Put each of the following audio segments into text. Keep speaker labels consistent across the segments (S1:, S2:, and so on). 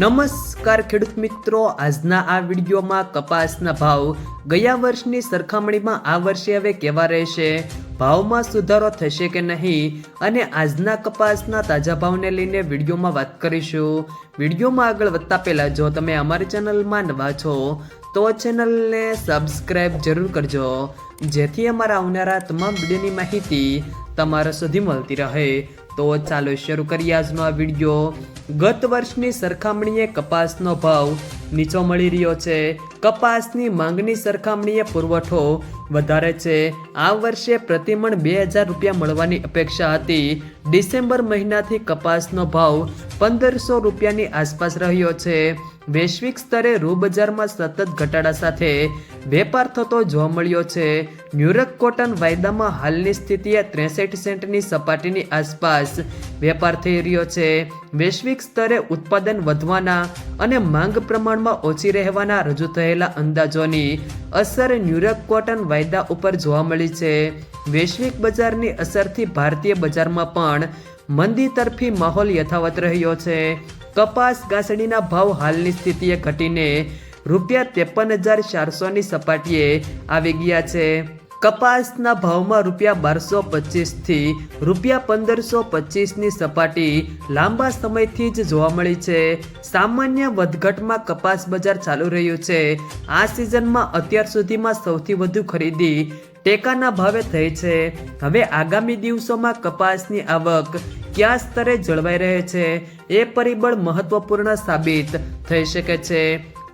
S1: નમસ્કાર ખેડૂત મિત્રો, આજના આ વિડીયોમાં કપાસના ભાવ. ગયા વર્ષની સરખામણીમાં આ વર્ષે હવે કેવા રહેશે? ભાવમાં સુધારો થશે કે નહીં? અને આજના કપાસના તાજા ભાવને લઈને વિડીયોમાં વાત કરીશું. વિડીયોમાં આગળ વધતા પહેલાં જો તમે અમારી ચેનલમાં નવા છો, તો ચેનલને સબસ્ક્રાઈબ જરૂર કરજો. જેથી અમારા આવનારા તમામ વિડીયોની માહિતી તમારા સુધી મળતી રહે. તો ચાલો શરૂ કરીએ આજનો આ વીડિયો. ગત વર્ષની સરખામણીએ કપાસનો ભાવ નીચો મળી રહ્યો છે. કપાસની માંગની સરખામણીએ પુરવઠો વધારે છે. આ વર્ષે પ્રતિમણ બે હજાર રૂપિયા મળવાની અપેક્ષા હતી. ડિસેમ્બર મહિનાથી કપાસનો ભાવ પંદરસો રૂપિયાની આસપાસ રહ્યો છે. વૈશ્વિક સ્તરે રૂ બજારમાં સતત ઘટાડા સાથે વેપાર થતો જોવા મળ્યો છે. ન્યુયોર્ક કોટન વાયદામાં હાલની સ્થિતિએ ત્રેસઠ સેન્ટની સપાટીની આસપાસ વેપાર થઈ રહ્યો છે. વૈશ્વિક સ્તરે ઉત્પાદન વધવાના અને માંગ પ્રમાણમાં ઓછી રહેવાના રજૂ થયેલા અંદાજોની અસર ન્યુયોર્ક કોટન વાયદા ઉપર જોવા મળી છે. વૈશ્વિક બજારની અસરથી ભારતીય બજારમાં પણ મંદી તરફી માહોલ યથાવત રહ્યો છે. કપાસ ગાસડીના ભાવ હાલની સ્થિતિએ ઘટીને રૂપિયા ત્રેપન હજાર ચારસોની સપાટીએ આવી ગયા છે. કપાસના ભાવમાં રૂપિયા બારસો પચીસથી રૂપિયા પંદરસો પચીસની સપાટી લાંબા સમયથી જ જોવા મળી છે. સામાન્ય વધઘટમાં કપાસ બજાર ચાલુ રહ્યું છે. આ સિઝનમાં અત્યાર સુધીમાં સૌથી વધુ ખરીદી ટેકાના ભાવે થઈ છે. હવે આગામી દિવસોમાં કપાસની આવક કયા સ્તરે જળવાઈ રહે છે એ પરિબળ મહત્વપૂર્ણ સાબિત થઈ શકે છે.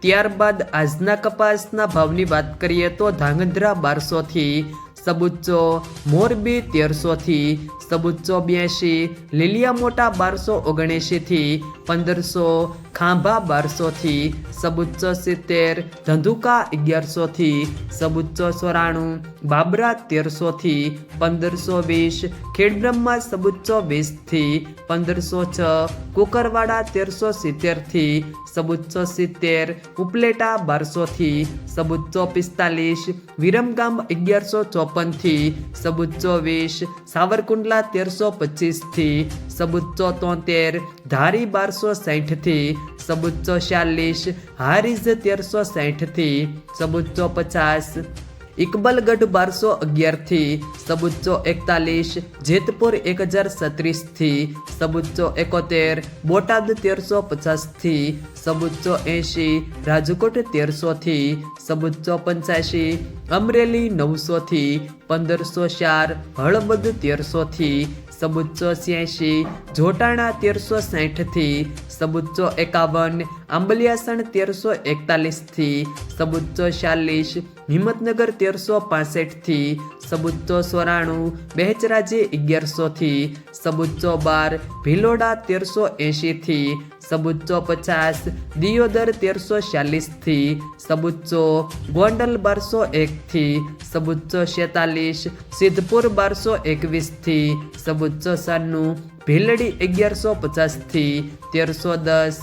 S1: ત્યારબાદ આજના કપાસના ભાવની વાત કરીએ તો ધાંગધ્રા બારસોથી સબુચ્ચો મોરબી તેરસોથી સબુચ્ચો બ્યાસી, લીલિયા મોટા બારસો ઓગણએંશીથી પંદરસો ખાંભા બારસોથી સબુચ્ચો સિત્તેર, ધંધુકા અગિયારસોથી સબુચ્ચો ચોરાણું, બાબરા તેરસોથી પંદરસો વીસ, ખેડબ્રહ્મા સબુચ્ચો વીસથી પંદરસો છ, કુકરવાડા તેરસો સિત્તેરથી સબુચ્ચો સિત્તેર, ઉપલેટા બારસોથી સબુચ્ચો પિસ્તાલીસ, વિરમગામ અગિયારસો ચોપનથી સબુચ્ચો વીસ, સાવરકુંડલા તેરસો પચીસથી સબુચ્ચો તોતેર, ધારી બારસો સાઠથી સબુચ્ચો ચાલીસ હારીઝ તેરસો સાહીઠથી સબુચ્ચો પચાસ ઇકબલગઢ બારસો અગિયારથી સબુચ્ચો એકતાલીસ જેતપુર એક હજાર સત્રીસથી સબુચ્ચો એકોતેર બોટાદ તેરસો પચાસથી સબુચ્ચો એંશી રાજકોટ તેરસોથી સબુચ્ચો પંચ્યાસી અમરેલી નવસોથી પંદરસો ચાર હળવદ તેરસોથી સબુચ્ચો છ્યાસી જોટાણા તેરસો સાઠથી સબુચ્ચો એકાવન આંબલિયાસણ તેરસો એકતાલીસથી સબુચ્ચો ચાલીસ હિંમતનગર તેરસો પાસઠથી સબુચ્ચો સોરાણું, બહેચરાજી અગિયારસોથી સબુચ્ચો બાર, ભિલોડા તેરસો એંશીથી સબુચ્ચો પચાસ, દિયોદર તેરસો ચાલીસથી સબુચ્ચો ગોંડલ બારસો એકથી સબુચ્ચો છેતાલીસ, સિદ્ધપુર બારસો એકવીસથી સબુચ્ચો સાન્નું ભીલડી અગિયારસો પચાસથી, તેરસો દસ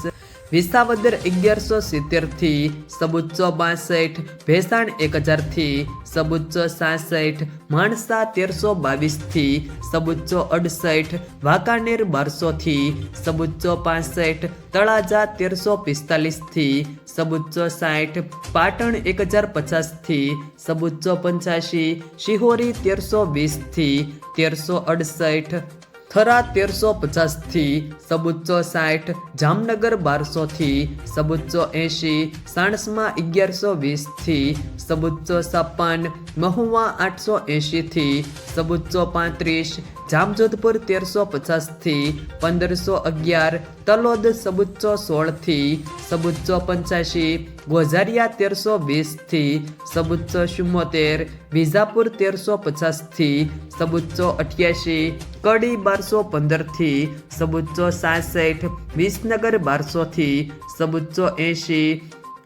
S1: વિસાવદર અગિયારસો સિત્તેરથી સબુચ્ચો બાસઠ, ભેસાણ એક હજારથી સબુચ્ચો સાસઠ, માણસા તેરસો બાવીસથી સબુચ્ચો અડસઠ, વાંકાનેર બારસોથી સબુચ્ચો પાસઠ, તળાજા તેરસો પિસ્તાલીસથી સબુચ્ચો સાઠ, પાટણ એક હજાર પચાસથી સબુચ્ચો પંચ્યાસી, શિહોરી તેરસો વીસથી તેરસો અડસઠ થરા તેરસો પચાસથી સબુચ્ચો સાઠ જામનગર બારસોથી સબુચ્ચો એંશી સાણસમાં અગિયારસો વીસથી સબુચ્ચો છપ્પન મહુવા આઠસો એંશીથી સબુચ્ચો પાંત્રીસ જામજોધપુર તેરસો પચાસથી, પંદરસો અગિયાર, તલોદ સબુચ્ચો સોળથી સબુચ્ચો પંચ્યાસી, ગોઝારિયા તેરસો વીસથી સબુચ્ચો ચુમ્મોતેર, વિજાપુર તેરસો પચાસથી સબુચ્ચો અઠ્યાસી, કડી બારસો પંદરથી સબુચ્ચો સાસઠ, વિસનગર બારસોથી સબુચ્ચો એંશી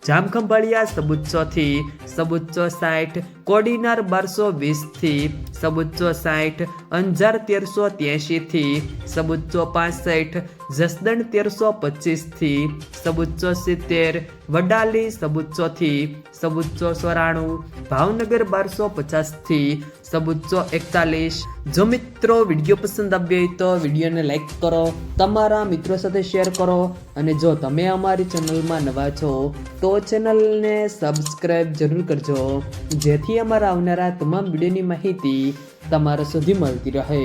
S1: જામખંભાળિયા સબુચ્ચોથી સબુચ્ચો સાઠ કોડીનાર બારસો વીસથી સબુચ્ચો સાઠ અંજાર તેરસો ત્યાંશીથી સબુચ્ચો પાસઠ જસદણ તેરસો પચીસથી સબુચ્ચો સિત્તેર, વડાલી સબુચ્ચોથી સબુચ્ચો સોરાણું ભાવનગર બારસો પચાસથી સબુચ્ચો એકતાલીસ. જો મિત્રો વીડિયો પસંદ આવ્યો હોય તો વિડીયોને લાઈક કરો, તમારા મિત્રો સાથે શેર કરો અને જો તમે અમારી ચેનલમાં નવા છો તો ચેનલને સબસ્ક્રાઈબ જરૂર કરજો, જેથી અમારા આવનારા તમામ વિડીયોની માહિતી તમારા સુધી મળતી રહે.